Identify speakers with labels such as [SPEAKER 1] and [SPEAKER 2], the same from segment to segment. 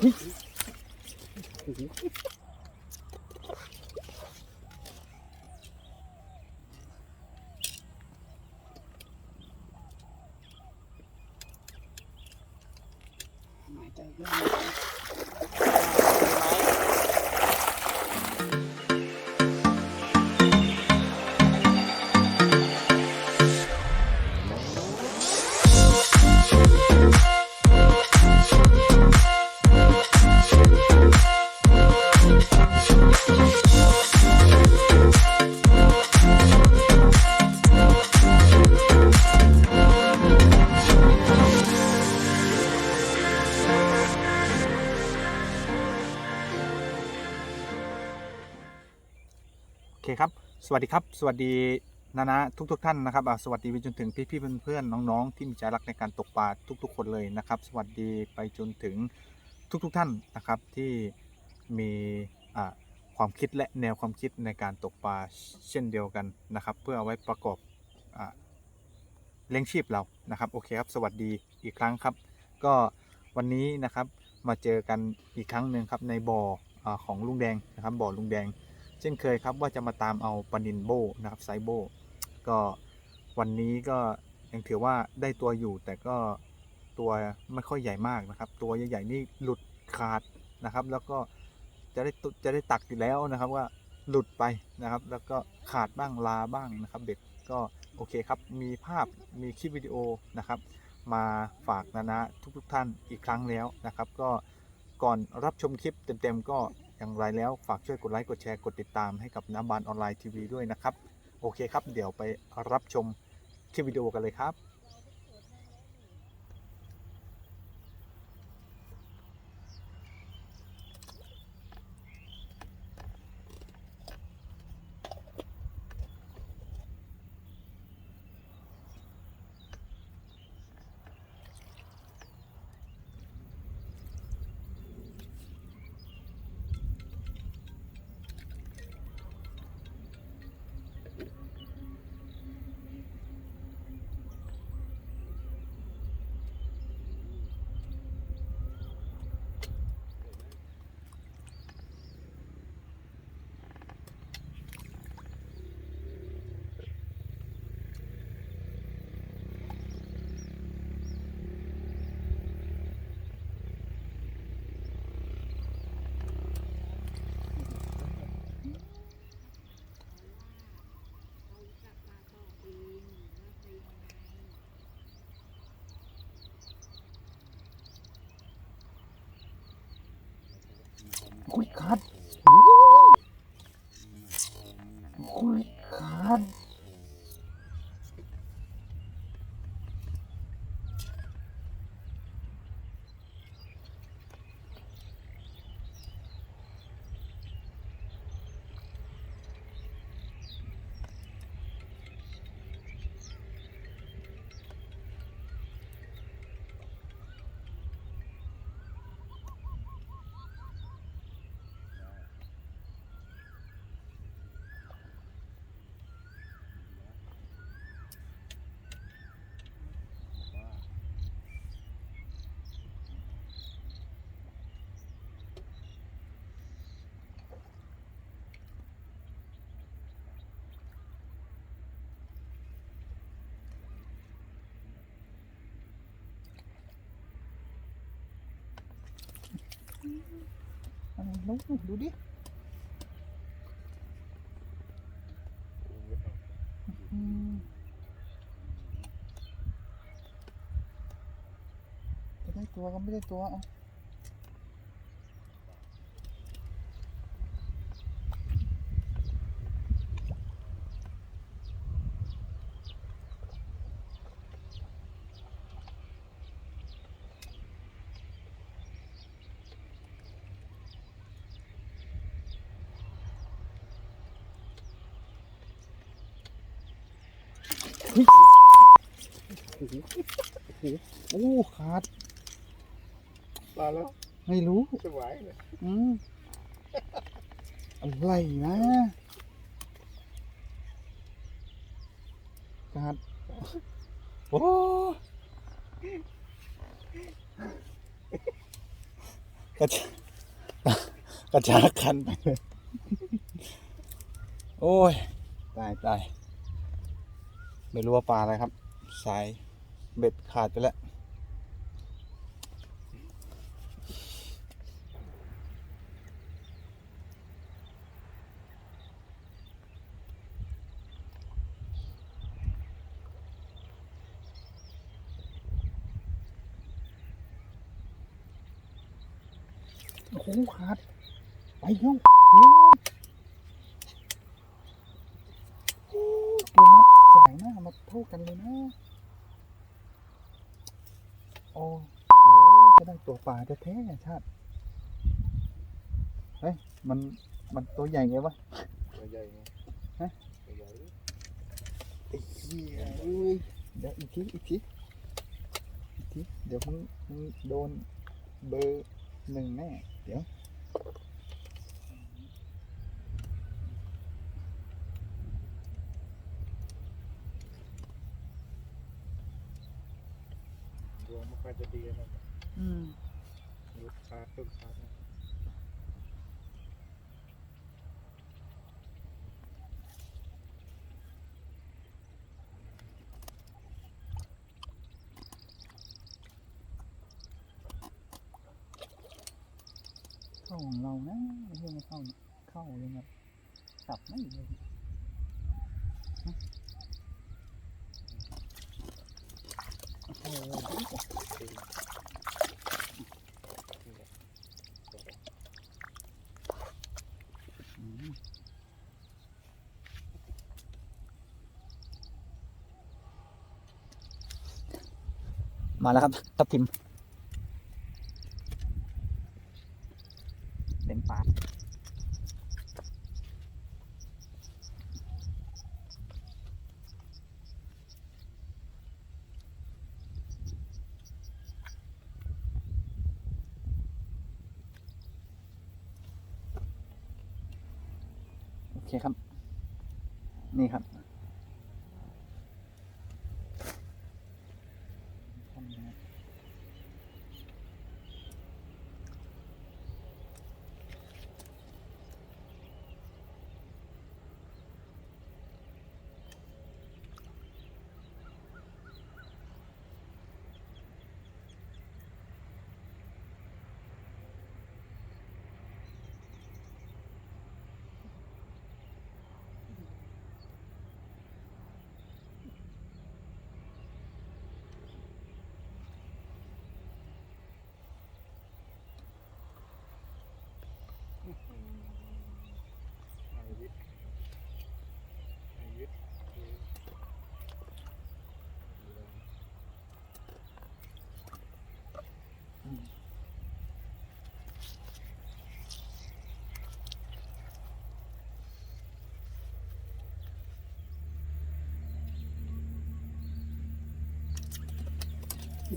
[SPEAKER 1] ห วัสดีครับ สวัสดีนานะทุกทกๆท่านนะครับสวัสดีไปจนถึงพี่ๆเพื่อนๆน้องๆ ที่มีใจรักในการตกปลาทุก ๆ คนเลยนะครับ สวัสดีไปจนถึงทุกๆท่านนะครับที่มีความคิดและแนวความคิดในการตกปลาเช่นเดียวกันนะครับ เพื่อเอาไว้ประกอบเลี้ยงชีพเรานะครับโอเคครับสวัสดีอีกครั้งครับ ก็วันนี้นะครับมาเจอกันอีกครั้งหนึ่งครับในบ่อของลุงแดงนะครับบ่อลุงแดง เช่นเคยครับว่าจะมาตามเอาปนินโบนะครับไซโบก็วันนี้ก็ยังถือว่าได้ตัวอยู่ แต่ก็ตัวไม่ค่อยใหญ่มากนะครับ ตัวใหญ่ๆนี่หลุดขาดนะครับ แล้วก็จะได้ตุจะได้ตักอยู่แล้วนะครับว่าหลุดไปนะครับ แล้วก็ขาดบ้างลาบ้างนะครับเบ็ดก็โอเคครับ มีภาพมีคลิปวิดีโอนะครับ มาฝากนานะทุกๆท่านอีกครั้งแล้วนะครับ ก็ก่อนรับชมคลิปเต็มๆก็ อย่างไรแล้วฝากช่วยกดไลค์กดแชร์กดติดตามให้กับน้ำบานออนไลน์ทีวีด้วยนะครับ โอเคครับ เดี๋ยวไปรับชมคลิปวิดีโอกันเลยครับ อะไรลูกดูดิอืมจะได้ตัวก็ไม่ได้ตัว เอาโอ้ขาด
[SPEAKER 2] มาแล้ว
[SPEAKER 1] ไม่รู้
[SPEAKER 2] จะไหวเลย
[SPEAKER 1] อืมอะไรนะขาดโอ้กระชากระชากคันไปเลยโอ้ย ตายตาย ไม่รู้ว่าปลาอะไรครับ สายเบ็ดขาดไปแล้ว โอ้โหขาด ไปเร็วเร็วโอ้ตัวมัดสาย หน้ามาเท่ากันเลยนะโอ้โหจะได้ตัวปลาแท้ๆชาติเฮ้ยมันมันตัวใหญ่ไงวะ
[SPEAKER 2] ตัวใหญ่ไง
[SPEAKER 1] ฮะ
[SPEAKER 2] ตัวใหญ่
[SPEAKER 1] ไอ้เหี้ยเอ้ยเดี๋ยวอีกทีอีกทีอีกทีเดี๋ยวมึงมึงโดนเบอร์หนึ่งแน่เดี๋ยว
[SPEAKER 2] รวมไม่ค่อยจะดีนะ
[SPEAKER 1] อืม
[SPEAKER 2] ลูกค้าลูกค้านะ
[SPEAKER 1] เข้าของเรานะไม่ใช่ไม่เข้านะเข้าเลยครับกลับไม่เลยฮะโอ้ มาแล้วครับทับทิมเป็นปลาโอ เคครับ นี่ครับ
[SPEAKER 2] ไอวิทย์ไอวิทย์คือ
[SPEAKER 1] โอ้โหโอ้
[SPEAKER 2] เป็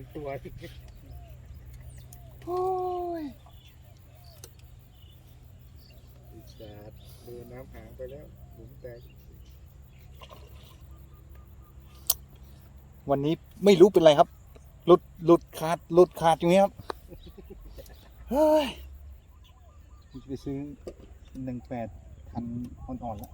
[SPEAKER 2] นตัว
[SPEAKER 1] โอ้ย
[SPEAKER 2] อีสาดดูน้ำหางไปแล้วหลุมแตก
[SPEAKER 1] วันนี้ไม่รู้เป็นไรครับ หลุด หลุดขาด หลุดขาดอย่างเงี้ยครับ เฮ้ย จะไปซื้อหนึ่งแปดพันอ่อนๆแล้ว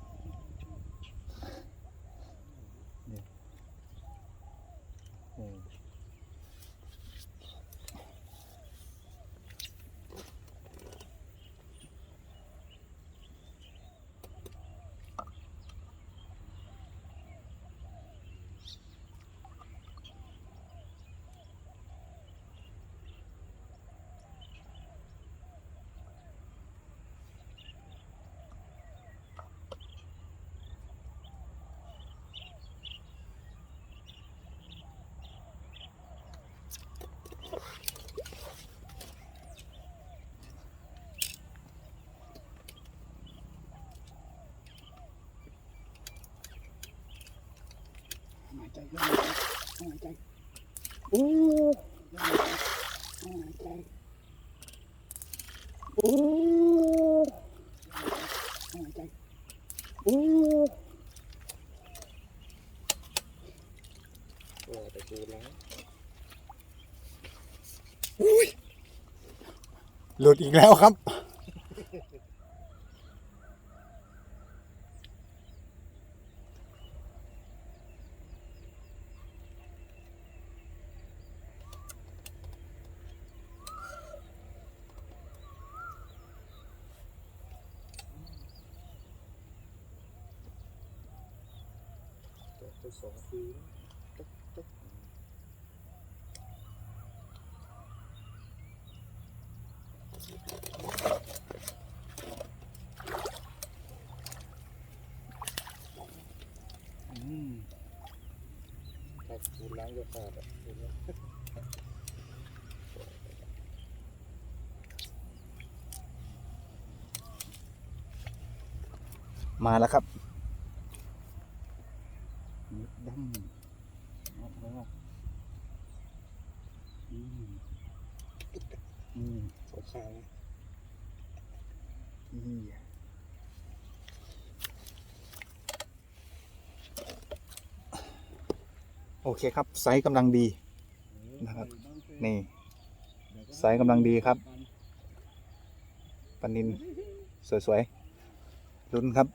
[SPEAKER 1] หายใจหายใจหายใจโอ้หายใจหายใจโอ้หายใจโอ้
[SPEAKER 2] ก็แต่กูล้
[SPEAKER 1] หลุดอีกแล้วครับ
[SPEAKER 2] แต่ไปสองคืนตึ๊กตึ๊ก
[SPEAKER 1] อืม
[SPEAKER 2] ถ้ากูล้างจะขาดอะเห็นไหม
[SPEAKER 1] มาแล้วครับม็ดดำอาแล้วอืมอืม
[SPEAKER 2] สองข้างนะ
[SPEAKER 1] นี่ โอเคครับไซส์กำลังดีนะครับนี่ไซส์กำลังดีครับปนินสวยๆลุ้นครับ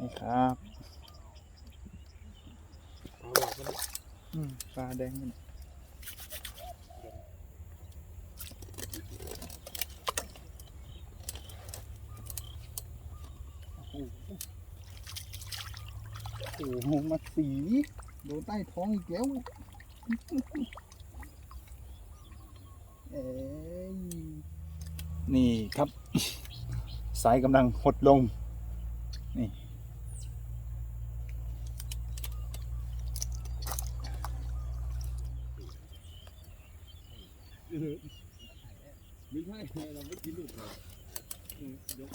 [SPEAKER 1] นี่ครับ
[SPEAKER 2] เอาหลักมัน
[SPEAKER 1] อืมปลาแดงมันโอ้โหมาสีโดนใต้ท้องอีกแล้ว เอ้ย นี่ครับ สายกำลังหดลง นี่
[SPEAKER 2] ไม่ใช่เราไม่กินลูกเลยยก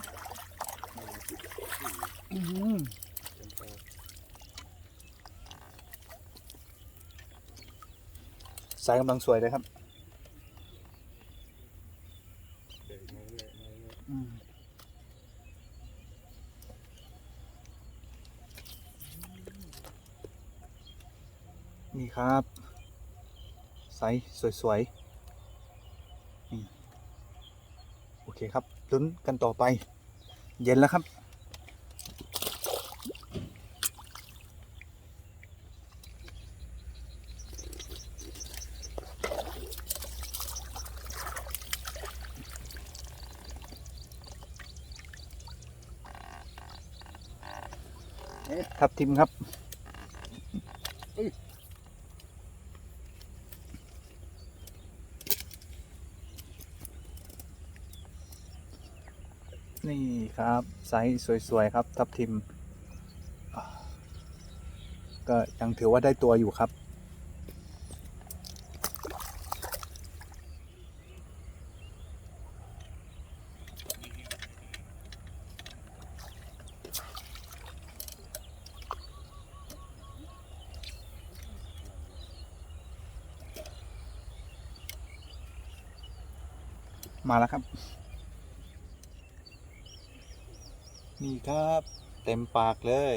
[SPEAKER 1] อืม
[SPEAKER 2] เป็นปลา
[SPEAKER 1] สายกำลังสวยเลยครับ
[SPEAKER 2] นี่
[SPEAKER 1] ครับไซส์สวยๆโอเคครับลุ้นกันต่อไป เย็นแล้วครับ ทิมครับนี่ครับไซส์สวย ๆ ครับ ทับทิม ก็ยังถือว่าได้ตัวอยู่ครับ มาแล้วครับ นี่ครับ เต็มปากเลย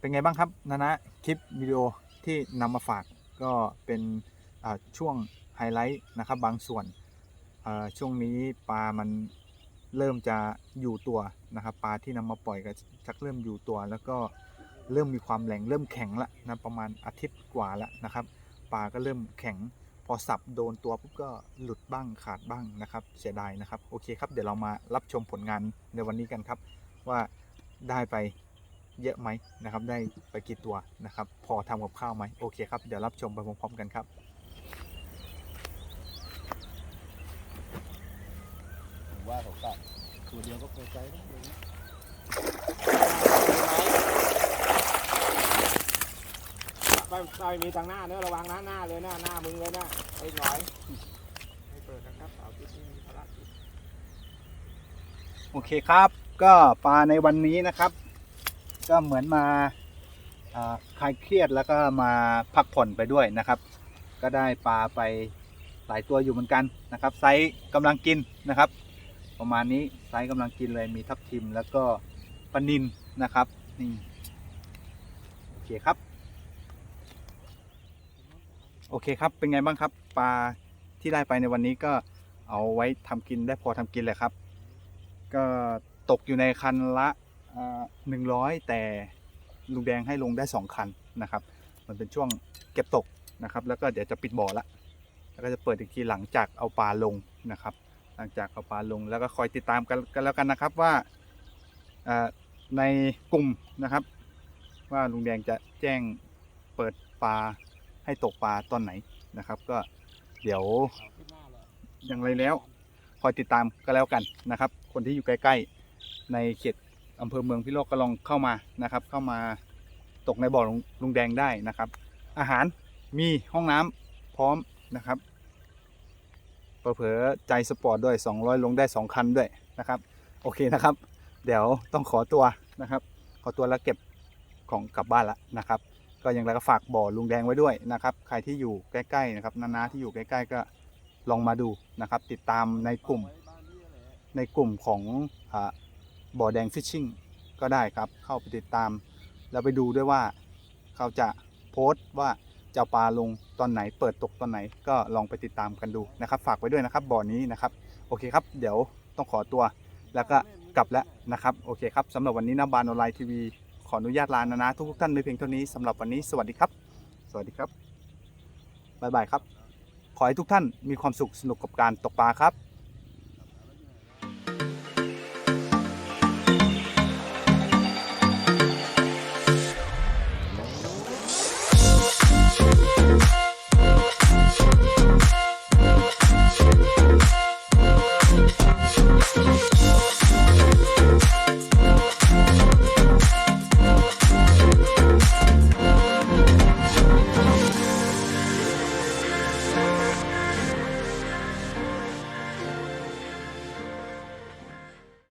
[SPEAKER 2] เป็
[SPEAKER 1] นไงบ้างครับนานะ คลิปวิดีโอที่นำมาฝาก ก็เป็นช่วงไฮไลท์นะครับบางส่วนช่วงนี้ปลามันเริ่มจะอยู่ตัวนะครับปลาที่นำมาปล่อยก็ชักเริ่มอยู่ตัว แล้วก็เริ่มมีความแรงเริ่มแข็งละนะประมาณอาทิตย์กว่าแล้วนะครับปลาก็เริ่มแข็งพอสับโดนตัวปุ๊บก็หลุดบ้างขาดบ้างนะครับ เสียดายนะครับโอเคครับเดี๋ยวเรามารับชมผลงานในวันนี้กันครับ ว่าได้ไป เยอะไหมนะครับ ได้ไปกี่ตัวนะครับ พอทำกับข้าวไหมโอเคครับ เดี๋ยวรับชมไปพร้อมๆกันครับผม
[SPEAKER 2] ว่าผมาก็ตัวเดียวก็พอใจนะเลยไปไปมีทางหน้าเนอะระวังหน้าหน้าเลยหน้าหน้ามึงเลยหน้าไอ้หน่อยให้เปิดนะครับสาวที่มีภาระ
[SPEAKER 1] โอเคครับ ก็ปลาในวันนี้นะครับ ก็เหมือนมาคลายเครียดแล้วก็มาพักผ่อนไปด้วยนะครับ ก็ได้ปลาไปหลายตัวอยู่เหมือนกันนะครับ ไซส์กำลังกินนะครับ ประมาณนี้ไซส์กำลังกินเลยมีทับทิมแล้วก็ปนินนะครับนี่โอเคครับ โอเคครับเป็นไงบ้างครับ ปลาที่ได้ไปในวันนี้ก็เอาไว้ทำกินได้พอทำกินเลยครับ ก็ตกอยู่ในคันละ หนึ่งร้อยแต่ลุงแดงให้ลงได้สองคันนะครับ มันเป็นช่วงเก็บตกนะครับ แล้วก็เดี๋ยวจะปิดบ่อละแล้วก็จะเปิดอีกทีหลังจากเอาปลาลงนะครับ หลังจากเอาปลาลงแล้วก็คอยติดตามกันกันแล้วกันนะครับว่าในกลุ่มนะครับ ว่าลุงแดงจะแจ้งเปิดปลาให้ตกปลาตอนไหนนะครับ ก็เดี๋ยวอย่างไรแล้วคอยติดตามก็แล้วกันนะครับ คนที่อยู่ใกล้ ๆ ในเขต อำเภอเมืองพิโลกก็ลองเข้ามานะครับ เข้ามาตกในบ่อลุงแดงได้นะครับ อาหารมีห้องน้ำพร้อมนะครับเผลอใจสปอร์ตด้วย 200 ลงได้ 2 คันด้วยนะครับ โอเคนะครับ เดี๋ยวต้องขอตัวนะครับ ขอตัวแล้วเก็บของกลับบ้านละนะครับ ก็อย่างไรก็ฝากบ่อลุงแดงไว้ด้วยนะครับ ใครที่อยู่ใกล้ๆนะครับนาๆที่อยู่ใกล้ๆก็ลองมาดูนะครับ ติดตามในกลุ่มในกลุ่มของ บ่อแดงฟิชชิ่งก็ได้ครับ เข้าไปติดตาม แล้วไปดูด้วยว่าเขาจะโพสต์ว่าจะเอาปลาลงตอนไหนเปิดตกตอนไหนก็ลองไปติดตามกันดูนะครับ ฝากไว้ด้วยนะครับบ่อนี้นะครับ โอเคครับ เดี๋ยวต้องขอตัวแล้วก็กลับแล้วนะครับ โอเคครับสำหรับวันนี้นะบานออนไลน์ทีวีขออนุญาตลานะนะทุกท่านในเพียงเท่านี้สำหรับวันนี้สวัสดีครับ สวัสดีครับบ๊ายบายครับ ขอให้ทุกท่านมีความสุขสนุกกับการตกปลาครับ